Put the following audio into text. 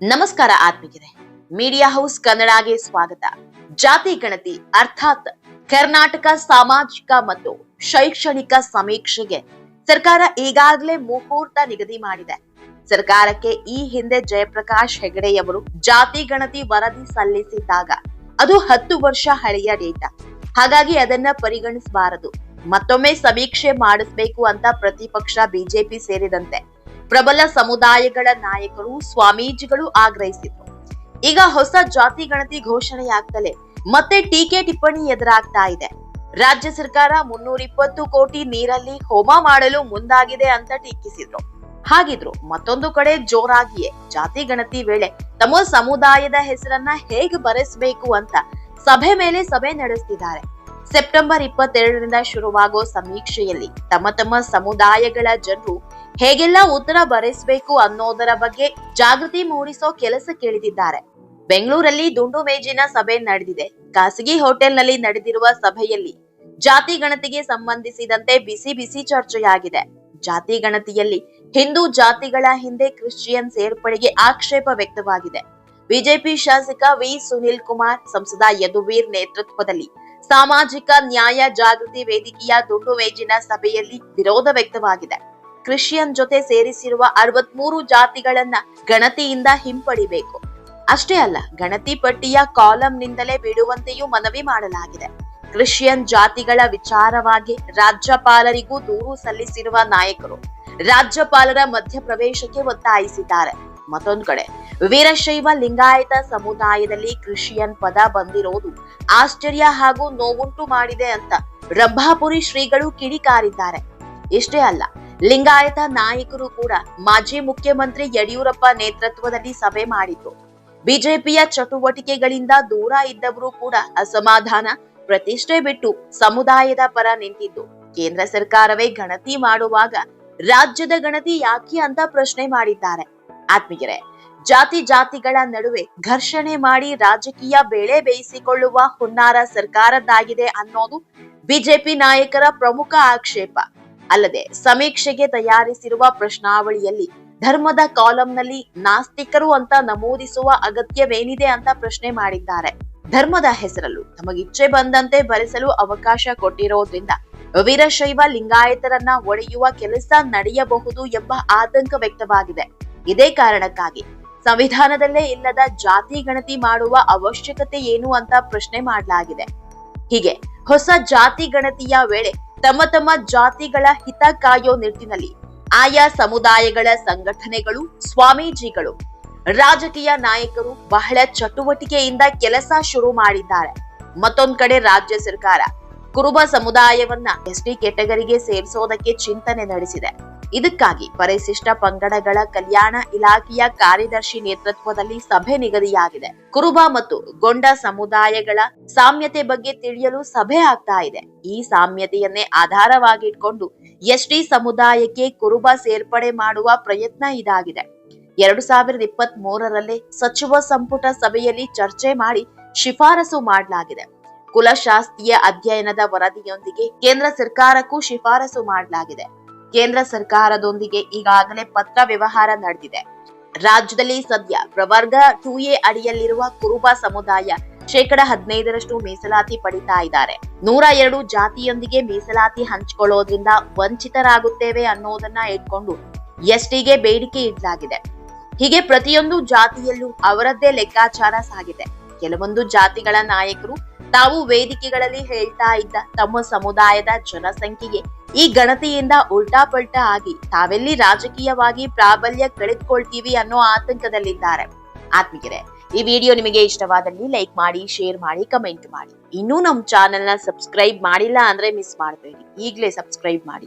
ನಮಸ್ಕಾರ ಆತ್ಮಿಕರೇ media house ಕನ್ನಡಗೆ ಸ್ವಾಗತ. ಜಾತಿ ಗಣತಿ ಅರ್ಥಾತ್ ಕರ್ನಾಟಕ ಸಾಮಾಜಿಕ ಮತ್ತು ಶೈಕ್ಷಣಿಕ ಸಮೀಕ್ಷೆಗೆ ಸರ್ಕಾರ ಈಗಾಗಲೇ ಮುಹೂರ್ತ ನಿಗದಿ ಮಾಡಿದೆ. ಸರ್ಕಾರಕ್ಕೆ ಈ ಹಿಂದೆ ಜಯಪ್ರಕಾಶ್ ಹೆಗಡೆಯವರು ಜಾತಿ ಗಣತಿ ವರದಿ ಸಲ್ಲಿಸಿದಾಗ ಅದು ಹತ್ತು ವರ್ಷ ಹಳೆಯ ಡೇಟಾ. ಹಾಗಾಗಿ ಅದನ್ನ ಪರಿಗಣಿಸಬಾರದು. ಮತ್ತೊಮ್ಮೆ ಸಮೀಕ್ಷೆ ಮಾಡಿಸ್ಬೇಕು ಅಂತ ಪ್ರತಿಪಕ್ಷ ಬಿಜೆಪಿ ಸೇರಿದಂತೆ ಪ್ರಬಲ ಸಮುದಾಯಗಳ ನಾಯಕರು, ಸ್ವಾಮೀಜಿಗಳು ಆಗ್ರಹಿಸಿದ್ರು. ಈಗ ಹೊಸ ಜಾತಿ ಗಣತಿ ಘೋಷಣೆಯಾಗ್ತಲೇ ಮತ್ತೆ ಟೀಕೆ ಟಿಪ್ಪಣಿ ಎದುರಾಗ್ತಾ ಇದೆ. ರಾಜ್ಯ ಸರ್ಕಾರ ಮುನ್ನೂರ ಇಪ್ಪತ್ತು ಕೋಟಿ ನೀರಲ್ಲಿ ಹೋಮ ಮಾಡಲು ಮುಂದಾಗಿದೆ ಅಂತ ಟೀಕಿಸಿದ್ರು. ಹಾಗಿದ್ರು ಮತ್ತೊಂದು ಕಡೆ ಜೋರಾಗಿಯೇ ಜಾತಿ ಗಣತಿ ವೇಳೆ ತಮ್ಮ ಸಮುದಾಯದ ಹೆಸರನ್ನ ಹೇಗೆ ಬರೆಸಬೇಕು ಅಂತ ಸಭೆ ಮೇಲೆ ಸಭೆ ನಡೆಸ್ತಿದ್ದಾರೆ. ಸೆಪ್ಟೆಂಬರ್ ಇಪ್ಪತ್ತೆರಡರಿಂದ ಶುರುವಾಗೋ ಸಮೀಕ್ಷೆಯಲ್ಲಿ ತಮ್ಮ ತಮ್ಮ ಸಮುದಾಯಗಳ ಜನರು ಹೇಗೆಲ್ಲ ಉತ್ತರ ಬರೆಸಬೇಕು ಅನ್ನೋದರ ಬಗ್ಗೆ ಜಾಗೃತಿ ಮೂಡಿಸೋ ಕೆಲಸ ಕೇಳಿದಿದ್ದಾರೆ. ಬೆಂಗಳೂರಲ್ಲಿ ದುಂಡು ಮೇಜಿನ ಸಭೆ ನಡೆದಿದೆ. ಖಾಸಗಿ ಹೋಟೆಲ್ನಲ್ಲಿ ನಡೆದಿರುವ ಸಭೆಯಲ್ಲಿ ಜಾತಿ ಗಣತಿಗೆ ಸಂಬಂಧಿಸಿದಂತೆ ಬಿಸಿ ಬಿಸಿ ಚರ್ಚೆಯಾಗಿದೆ. ಜಾತಿ ಗಣತಿಯಲ್ಲಿ ಹಿಂದೂ ಜಾತಿಗಳ ಹಿಂದೆ ಕ್ರಿಶ್ಚಿಯನ್ ಸೇರ್ಪಡೆಗೆ ಆಕ್ಷೇಪ ವ್ಯಕ್ತವಾಗಿದೆ. ಬಿಜೆಪಿ ಶಾಸಕ ವಿ. ಸುನಿಲ್ ಕುಮಾರ್ ಸಂಸದ ಯದುವೀರ್ ನೇತೃತ್ವದಲ್ಲಿ ಸಾಮಾಜಿಕ ನ್ಯಾಯ ಜಾಗೃತಿ ವೇದಿಕೆಯ ದುಂಡು ಮೇಜಿನ ಸಭೆಯಲ್ಲಿ ವಿರೋಧ ವ್ಯಕ್ತವಾಗಿದೆ. ಕ್ರಿಶ್ಚಿಯನ್ ಜೊತೆ ಸೇರಿಸಿರುವ ಅರವತ್ಮೂರು ಜಾತಿಗಳನ್ನ ಗಣತಿಯಿಂದ ಹಿಂಪಡಿಬೇಕು. ಅಷ್ಟೇ ಅಲ್ಲ, ಗಣತಿ ಪಟ್ಟಿಯ ಕಾಲಂನಿಂದಲೇ ಬಿಡುವಂತೆಯೂ ಮನವಿ ಮಾಡಲಾಗಿದೆ. ಕ್ರಿಶ್ಚಿಯನ್ ಜಾತಿಗಳ ವಿಚಾರವಾಗಿ ರಾಜ್ಯಪಾಲರಿಗೂ ದೂರು ಸಲ್ಲಿಸಿರುವ ನಾಯಕರು ರಾಜ್ಯಪಾಲರ ಮಧ್ಯಪ್ರವೇಶಕ್ಕೆ ಒತ್ತಾಯಿಸಿದ್ದಾರೆ. ಮತ್ತೊಂದು ಕಡೆ, ವೀರಶೈವ ಲಿಂಗಾಯತ ಸಮುದಾಯದಲ್ಲಿ ಕ್ರಿಶ್ಚಿಯನ್ ಪದ ಬಂದಿರೋದು ಆಶ್ಚರ್ಯ ಹಾಗೂ ನೋವುಂಟು ಮಾಡಿದೆ ಅಂತ ರಂಭಾಪುರಿ ಶ್ರೀಗಳು ಕಿಡಿಕಾರಿದ್ದಾರೆ. ಇಷ್ಟೇ ಅಲ್ಲ ಲಿಂಗಾಯತ ನಾಯಕರು ಕೂಡ ಮಾಜಿ ಮುಖ್ಯಮಂತ್ರಿ ಯಡಿಯೂರಪ್ಪ ನೇತೃತ್ವದಲ್ಲಿ ಸಭೆ ಮಾಡಿದ್ರು. ಬಿಜೆಪಿಯ ಚಟುವಟಿಕೆಗಳಿಂದ ದೂರ ಇದ್ದವರು ಕೂಡ ಅಸಮಾಧಾನ, ಪ್ರತಿಷ್ಠೆ ಬಿಟ್ಟು ಸಮುದಾಯದ ಪರ ನಿಂತಿದ್ದು. ಕೇಂದ್ರ ಸರ್ಕಾರವೇ ಗಣತಿ ಮಾಡುವಾಗ ರಾಜ್ಯದ ಗಣತಿ ಯಾಕೆ ಅಂತ ಪ್ರಶ್ನೆ ಮಾಡಿದ್ದಾರೆ. ಆತ್ಮೀಯರೇ, ಜಾತಿ ಜಾತಿಗಳ ನಡುವೆ ಘರ್ಷಣೆ ಮಾಡಿ ರಾಜಕೀಯ ಬೇಳೆ ಬೇಯಿಸಿಕೊಳ್ಳುವ ಹುನ್ನಾರ ಸರ್ಕಾರದ್ದಾಗಿದೆ ಅನ್ನೋದು ಬಿಜೆಪಿ ನಾಯಕರ ಪ್ರಮುಖ ಆಕ್ಷೇಪ. ಅಲ್ಲದೆ ಸಮೀಕ್ಷೆಗೆ ತಯಾರಿಸಿರುವ ಪ್ರಶ್ನಾವಳಿಯಲ್ಲಿ ಧರ್ಮದ ಕಾಲಂನಲ್ಲಿ ನಾಸ್ತಿಕರು ಅಂತ ನಮೂದಿಸುವ ಅಗತ್ಯವೇನಿದೆ ಅಂತ ಪ್ರಶ್ನೆ ಮಾಡಿದ್ದಾರೆ. ಧರ್ಮದ ಹೆಸರಲ್ಲೂ ತಮಗಿಚ್ಛೆ ಬಂದಂತೆ ಭರಿಸಲು ಅವಕಾಶ ಕೊಟ್ಟಿರೋದ್ರಿಂದ ವೀರಶೈವ ಲಿಂಗಾಯತರನ್ನ ಒಡೆಯುವ ಕೆಲಸ ನಡೆಯಬಹುದು ಎಂಬ ಆತಂಕ ವ್ಯಕ್ತವಾಗಿದೆ. ಇದೇ ಕಾರಣಕ್ಕಾಗಿ ಸಂವಿಧಾನದಲ್ಲೇ ಇಲ್ಲದ ಜಾತಿ ಗಣತಿ ಮಾಡುವ ಅವಶ್ಯಕತೆ ಏನು ಅಂತ ಪ್ರಶ್ನೆ ಮಾಡಲಾಗಿದೆ. ಹೀಗೆ ಹೊಸ ಜಾತಿ ಗಣತಿಯ ವೇಳೆ ತಮ್ಮ ತಮ್ಮ ಜಾತಿಗಳ ಹಿತ ಕಾಯೋ ನಿಟ್ಟಿನಲ್ಲಿ ಆಯಾ ಸಮುದಾಯಗಳ ಸಂಘಟನೆಗಳು, ಸ್ವಾಮೀಜಿಗಳು, ರಾಜಕೀಯ ನಾಯಕರು ಬಹಳ ಚಟುವಟಿಕೆಯಿಂದ ಕೆಲಸ ಶುರು ಮಾಡಿದ್ದಾರೆ. ಮತ್ತೊಂದ್ ಕಡೆ ರಾಜ್ಯ ಸರ್ಕಾರ ಕುರುಬ ಸಮುದಾಯವನ್ನ ಎಸ್ಟಿ ಕೆಟಗರಿಗೆ ಸೇರಿಸೋದಕ್ಕೆ ಚಿಂತನೆ ನಡೆಸಿದೆ. ಇದಕ್ಕಾಗಿ ಪರಿಶಿಷ್ಟ ಪಂಗಡಗಳ ಕಲ್ಯಾಣ ಇಲಾಖೆಯ ಕಾರ್ಯದರ್ಶಿ ನೇತೃತ್ವದಲ್ಲಿ ಸಭೆ ನಿಗದಿಯಾಗಿದೆ. ಕುರುಬ ಮತ್ತು ಗೊಂಡ ಸಮುದಾಯಗಳ ಸಾಮ್ಯತೆ ಬಗ್ಗೆ ತಿಳಿಯಲು ಸಭೆ ಆಗ್ತಾ ಇದೆ. ಈ ಸಾಮ್ಯತೆಯನ್ನೇ ಆಧಾರವಾಗಿಟ್ಕೊಂಡು ಎಸ್ಟಿ ಸಮುದಾಯಕ್ಕೆ ಕುರುಬ ಸೇರ್ಪಡೆ ಮಾಡುವ ಪ್ರಯತ್ನ ಇದಾಗಿದೆ. ಎರಡು ಸಾವಿರದ ಇಪ್ಪತ್ತ್ ಮೂರರಲ್ಲಿ ಸಚಿವ ಸಂಪುಟ ಸಭೆಯಲ್ಲಿ ಚರ್ಚೆ ಮಾಡಿ ಶಿಫಾರಸು ಮಾಡಲಾಗಿದೆ. ಕುಲಶಾಸ್ತ್ರೀಯ ಅಧ್ಯಯನದ ವರದಿಯೊಂದಿಗೆ ಕೇಂದ್ರ ಸರ್ಕಾರಕ್ಕೂ ಶಿಫಾರಸು ಮಾಡಲಾಗಿದೆ. ಕೇಂದ್ರ ಸರ್ಕಾರದೊಂದಿಗೆ ಈಗಾಗಲೇ ಪತ್ರ ವ್ಯವಹಾರ ನಡೆದಿದೆ. ರಾಜ್ಯದಲ್ಲಿ ಸದ್ಯ ಪ್ರವರ್ಗ ಟೂ ಎ ಅಡಿಯಲ್ಲಿರುವ ಕುರುಬ ಸಮುದಾಯ ಶೇಕಡ ಹದಿನೈದರಷ್ಟು ಮೀಸಲಾತಿ ಪಡಿತಾ ಇದ್ದಾರೆ. ನೂರ ಎರಡು ಜಾತಿಯೊಂದಿಗೆ ಮೀಸಲಾತಿ ಹಂಚಿಕೊಳ್ಳೋದ್ರಿಂದ ವಂಚಿತರಾಗುತ್ತೇವೆ ಅನ್ನೋದನ್ನ ಇಟ್ಕೊಂಡು ಎಸ್ಟಿಗೆ ಬೇಡಿಕೆ ಇಡಲಾಗಿದೆ. ಹೀಗೆ ಪ್ರತಿಯೊಂದು ಜಾತಿಯಲ್ಲೂ ಅವರದ್ದೇ ಲೆಕ್ಕಾಚಾರ ಸಾಗಿದೆ. ಕೆಲವೊಂದು ಜಾತಿಗಳ ನಾಯಕರು ತಾವು ವೇದಿಕೆಗಳಲ್ಲಿ ಹೇಳ್ತಾ ಇದ್ದ ತಮ್ಮ ಸಮುದಾಯದ ಜನಸಂಖ್ಯೆಗೆ ಈ ಗಣತಿಯಿಂದ ಉಲ್ಟಾ ಪಲ್ಟಾ ಆಗಿ ತಾವೆಲ್ಲಿ ರಾಜಕೀಯವಾಗಿ ಪ್ರಾಬಲ್ಯ ಕಳೆದುಕೊಳ್ತೀವಿ ಅನ್ನೋ ಆತಂಕದಲ್ಲಿದ್ದಾರೆ. ಆತ್ಮೀಯರೇ, ಈ ವಿಡಿಯೋ ನಿಮಗೆ ಇಷ್ಟವಾದಲ್ಲಿ ಲೈಕ್ ಮಾಡಿ, ಶೇರ್ ಮಾಡಿ, ಕಮೆಂಟ್ ಮಾಡಿ. ಇನ್ನೂ ನಮ್ಮ ಚಾನೆಲ್ನ ಸಬ್ಸ್ಕ್ರೈಬ್ ಮಾಡಿಲ್ಲ ಅಂದ್ರೆ ಮಿಸ್ ಮಾಡಬೇಡಿ. ಈಗಲೇ ಸಬ್ಸ್ಕ್ರೈಬ್ ಮಾಡಿ.